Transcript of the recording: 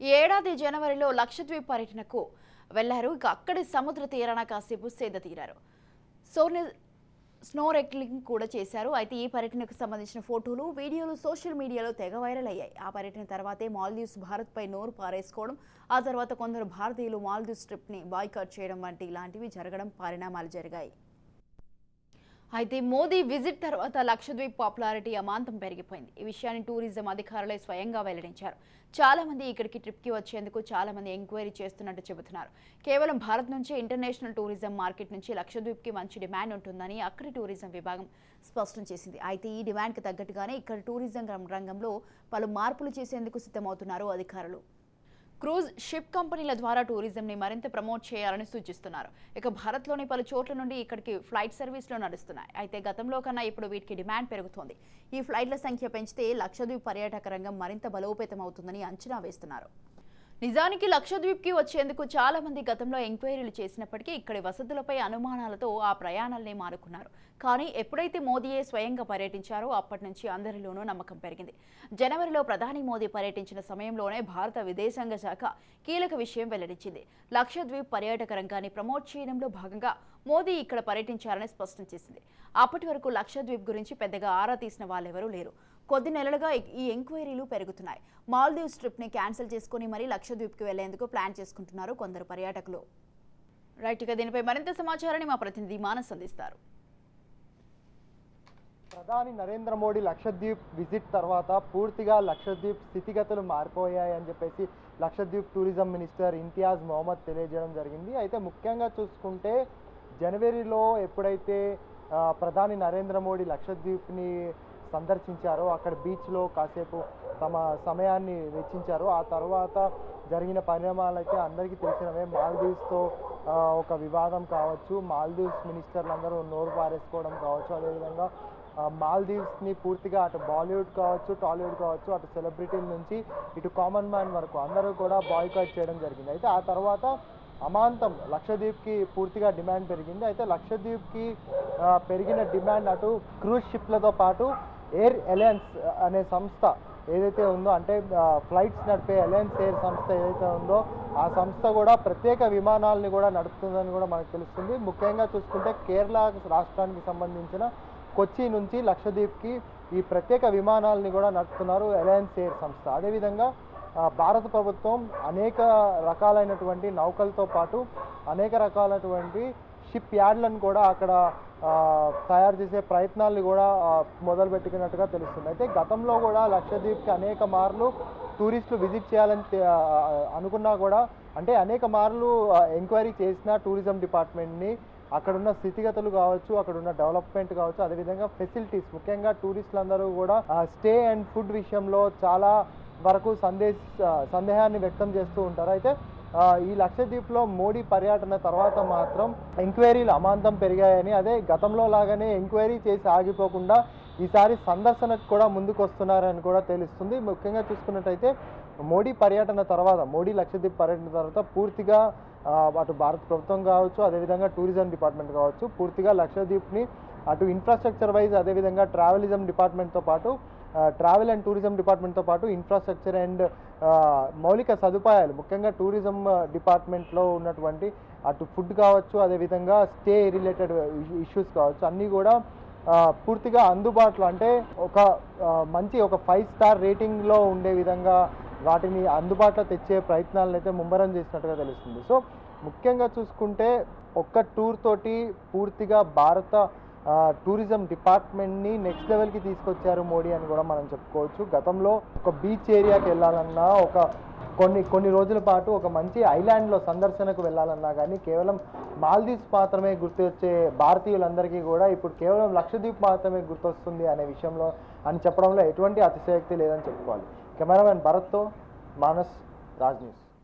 ఈ ఏడాది జనవరిలో లక్షద్వీప్ పర్యటనకు వెళ్ళారు. ఇక అక్కడి సముద్ర తీరాన కాసేపు సేద తీరారు. సోర్ని స్నో రెక్లింగ్ కూడా చేశారు. అయితే ఈ పర్యటనకు సంబంధించిన ఫోటోలు వీడియోలు సోషల్ మీడియాలో తెగ వైరల్ అయ్యాయి. ఆ పర్యటన తర్వాతే మాల్దీవ్స్ భారత్పై నోరు పారేసుకోవడం ఆ తర్వాత కొందరు భారతీయులు మాల్దీవ్స్ ట్రిప్ని బాయ్కాట్ చేయడం వంటి ఇలాంటివి జరగడం పరిణామాలు జరిగాయి. అయితే మోదీ విజిట్ తర్వాత లక్షద్వీప్ పాపులారిటీ అమాంతం పెరిగిపోయింది. ఈ విషయాన్ని టూరిజం అధికారులే స్వయంగా వెల్లడించారు. చాలా మంది ఇక్కడికి ట్రిప్కి వచ్చేందుకు చాలా మంది ఎంక్వైరీ చేస్తున్నట్టు చెబుతున్నారు. కేవలం భారత్ నుంచి ఇంటర్నేషనల్ టూరిజం మార్కెట్ నుంచి లక్షద్వీప్కి మంచి డిమాండ్ ఉంటుందని అక్కడి టూరిజం విభాగం స్పష్టం చేసింది. అయితే ఈ డిమాండ్కి తగ్గట్టుగానే ఇక్కడ టూరిజం రంగంలో పలు మార్పులు చేసేందుకు సిద్ధమవుతున్నారు అధికారులు. క్రూజ్ షిప్ కంపెనీల ద్వారా టూరిజంని మరింత ప్రమోట్ చేయాలని సూచిస్తున్నారు. ఇక భారత్లోని పలు చోట్ల నుండి ఇక్కడికి ఫ్లైట్ సర్వీసులు నడుస్తున్నాయి. అయితే గతంలో కన్నా ఇప్పుడు వీటికి డిమాండ్ పెరుగుతోంది. ఈ ఫ్లైట్ల సంఖ్య పెంచితే లక్షద్వీప్ పర్యాటక రంగం మరింత బలోపేతం అవుతుందని అంచనా వేస్తున్నారు. నిజానికి లక్షద్వీప్కి వచ్చేందుకు చాలా మంది గతంలో ఎంక్వైరీలు చేసినప్పటికీ ఇక్కడి వసతులపై అనుమానాలతో ఆ ప్రయాణాలనే మానుకున్నారు. కానీ ఎప్పుడైతే మోదీయే స్వయంగా పర్యటించారో అప్పటి నుంచి అందరిలోనూ నమ్మకం పెరిగింది. జనవరిలో ప్రధాని మోదీ పర్యటించిన సమయంలోనే భారత విదేశాంగ శాఖ కీలక విషయం వెల్లడించింది. లక్షద్వీప్ పర్యాటక రంగాన్ని ప్రమోట్ చేయడంలో భాగంగా మోదీ ఇక్కడ పర్యటించారని స్పష్టం చేసింది. అప్పటి వరకు లక్షద్వీప్ గురించి పెద్దగా ఆరా తీసిన వాళ్ళెవరూ లేరు. కొద్ది నెలలుగా ఈ- ఎంక్వైరీలు పెరుగుతున్నాయి. మాల్దీవ్స్ ట్రిప్ని క్యాన్సిల్ చేసుకుని మరీ లక్షద్వీప్కి వెళ్ళేందుకు ప్లాన్ చేసుకుంటున్నారు కొందరు పర్యాటకులు. రైట్ ఇక దీనిపై మరింత సమాచారాన్ని మా ప్రతినిధి మానస్ అందిస్తారు. ప్రధాని నరేంద్ర మోడీ లక్షద్వీప్ విజిట్ తర్వాత పూర్తిగా లక్షద్వీప్ స్థితిగతులు మారిపోయాయని చెప్పేసి లక్షద్వీప్ టూరిజం మినిస్టర్ ఇంతియాజ్ మొహమ్మద్ తెలియజేయడం జరిగింది. అయితే ముఖ్యంగా చూసుకుంటే జనవరిలో ఎప్పుడైతే ప్రధాని నరేంద్ర మోడీ లక్షద్వీప్ని సందర్శించారు. అక్కడ బీచ్లో కాసేపు తమ సమయాన్ని వెచ్చించారు. ఆ తర్వాత జరిగిన పరిణామాలైతే అందరికీ తెలిసినవే. మాల్దీవ్స్తో ఒక వివాదం కావచ్చు మాల్దీవ్స్ మినిస్టర్లు అందరూ నోరు పారేసుకోవడం కావచ్చు అదేవిధంగా మాల్దీవ్స్ని పూర్తిగా అటు బాలీవుడ్ కావచ్చు టాలీవుడ్ కావచ్చు అటు సెలబ్రిటీల నుంచి ఇటు కామన్ మ్యాన్ వరకు అందరూ కూడా బాయ్కాట్ చేయడం జరిగింది. అయితే ఆ తర్వాత అమాంతం లక్షద్వీప్కి పూర్తిగా డిమాండ్ పెరిగింది. అయితే లక్షద్వీప్కి పెరిగిన డిమాండ్ అటు క్రూజ్ షిప్లతో పాటు ఎయిర్ అలయన్స్ uh, అనే సంస్థ ఏదైతే ఉందో అంటే ఫ్లైట్స్ నడిపే అలయన్స్ ఎయిర్ సంస్థ ఏదైతే ఉందో ఆ సంస్థ కూడా ప్రత్యేక విమానాలని కూడా నడుపుతుందని కూడా మనకు తెలుస్తుంది. ముఖ్యంగా చూసుకుంటే కేరళ రాష్ట్రానికి సంబంధించిన కొచ్చి నుంచి లక్షద్వీప్కి ఈ ప్రత్యేక విమానాలని కూడా నడుపుతున్నారు అలయన్స్ ఎయిర్ సంస్థ. అదేవిధంగా భారత ప్రభుత్వం అనేక రకాలైనటువంటి నౌకలతో పాటు అనేక రకాలైనటువంటి షిప్ యార్డ్లను కూడా అక్కడ తయారు చేసే ప్రయత్నాలు కూడా మొదలుపెట్టుకున్నట్టుగా తెలుస్తుంది. అయితే గతంలో కూడా లక్షద్వీప్కి అనేక మార్లు టూరిస్టులు విజిట్ చేయాలని అనుకున్నా కూడా అంటే అనేక మార్లు ఎంక్వైరీ చేసిన టూరిజం డిపార్ట్మెంట్ని అక్కడున్న స్థితిగతులు కావచ్చు అక్కడున్న డెవలప్మెంట్ కావచ్చు అదేవిధంగా ఫెసిలిటీస్. ముఖ్యంగా టూరిస్టులందరూ కూడా స్టే అండ్ ఫుడ్ విషయంలో చాలా వరకు సందేశ సందేహాన్ని వ్యక్తం చేస్తూ ఉంటారు. అయితే ఈ లక్షద్వీప్లో మోడీ పర్యటన తర్వాత మాత్రం ఎంక్వైరీలు అమాంతం పెరిగాయని అదే గతంలో లాగానే ఎంక్వైరీ చేసి ఆగిపోకుండా ఈసారి సందర్శనకు కూడా ముందుకు వస్తున్నారని కూడా తెలుస్తుంది. ముఖ్యంగా చూసుకున్నట్టయితే మోడీ పర్యటన తర్వాత మోడీ లక్షద్వీప్ పర్యటన తర్వాత పూర్తిగా అటు భారత ప్రభుత్వం కావచ్చు అదేవిధంగా టూరిజం డిపార్ట్మెంట్ కావచ్చు పూర్తిగా లక్షద్వీప్ని అటు ఇన్ఫ్రాస్ట్రక్చర్ వైజ్ అదేవిధంగా ట్రావెలిజం డిపార్ట్మెంట్తో పాటు ట్రావెల్ అండ్ టూరిజం డిపార్ట్మెంట్తో పాటు ఇన్ఫ్రాస్ట్రక్చర్ అండ్ మౌలిక సదుపాయాలు ముఖ్యంగా టూరిజం డిపార్ట్మెంట్లో ఉన్నటువంటి అటు ఫుడ్ కావచ్చు అదేవిధంగా స్టే రిలేటెడ్ ఇష్యూస్ కావచ్చు అన్నీ కూడా పూర్తిగా అందుబాటులో అంటే ఒక మంచి ఒక ఫైవ్ స్టార్ రేటింగ్లో ఉండే విధంగా వాటిని అందుబాటులో తెచ్చే ప్రయత్నాలను అయితే ముమ్మరం చేసినట్టుగా తెలుస్తుంది. సో ముఖ్యంగా చూసుకుంటే ఒక్క టూర్ తోటి పూర్తిగా భారత టూరిజం డిపార్ట్మెంట్ని నెక్స్ట్ లెవెల్కి తీసుకొచ్చారు మోడీ అని కూడా మనం చెప్పుకోవచ్చు. గతంలో ఒక బీచ్ ఏరియాకి వెళ్ళాలన్నా ఒక కొన్ని కొన్ని రోజుల పాటు ఒక మంచి ఐలాండ్లో సందర్శనకు వెళ్ళాలన్నా కానీ కేవలం మాల్దీవ్స్ మాత్రమే గుర్తొచ్చే భారతీయులందరికీ కూడా ఇప్పుడు కేవలం లక్షద్వీప్ మాత్రమే గుర్తొస్తుంది అనే విషయంలో అని చెప్పడంలో ఎటువంటి అతిశయోక్తి లేదని చెప్పుకోవాలి. కెమెరామెన్ భరత్తో మానస్ రాజ్ న్యూస్.